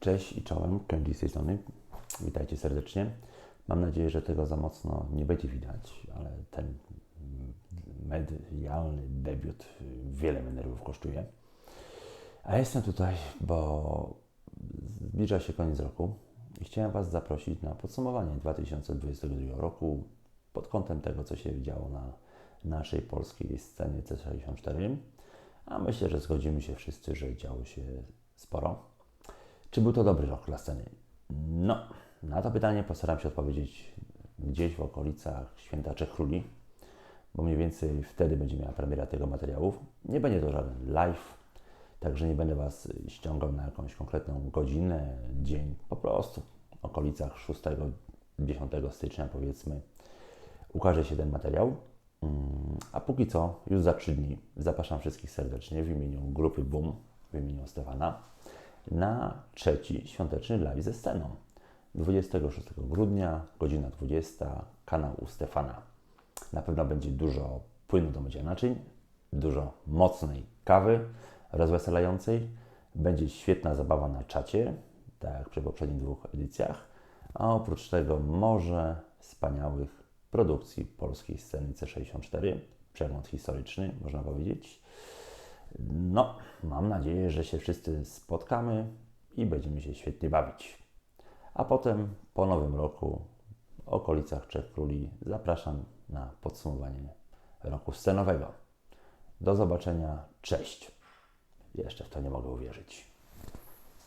Cześć i czołem, Candy z tej strony. Witajcie serdecznie. Mam nadzieję, że tego za mocno nie będzie widać, ale ten medialny debiut wiele nerwów kosztuje. A jestem tutaj, bo zbliża się koniec roku i chciałem Was zaprosić na podsumowanie 2022 roku pod kątem tego, co się działo na naszej polskiej scenie C64. A myślę, że zgodzimy się wszyscy, że działo się sporo. Czy był to dobry rok dla sceny? No, na to pytanie postaram się odpowiedzieć gdzieś w okolicach Święta Trzech Króli, bo mniej więcej wtedy będzie miała premiera tego materiałów. Nie będzie to żaden live, także nie będę Was ściągał na jakąś konkretną godzinę, dzień, po prostu w okolicach 6-10 stycznia powiedzmy ukaże się ten materiał. Mm, A póki co, już za 3 dni zapraszam wszystkich serdecznie w imieniu grupy BUM, w imieniu Stefana, na trzeci świąteczny live ze sceną. 26 grudnia, godzina 20, kanał u Stefana. Na pewno będzie dużo płynu do mycia naczyń, dużo mocnej kawy rozweselającej. Będzie świetna zabawa na czacie, tak jak przy poprzednich dwóch edycjach. A oprócz tego może wspaniałych produkcji polskiej sceny C64, przegląd historyczny, można powiedzieć. No, mam nadzieję, że się wszyscy spotkamy i będziemy się świetnie bawić. A potem po nowym roku, w okolicach Trzech Króli, zapraszam na podsumowanie roku scenowego. Do zobaczenia, cześć. Jeszcze w to nie mogę uwierzyć.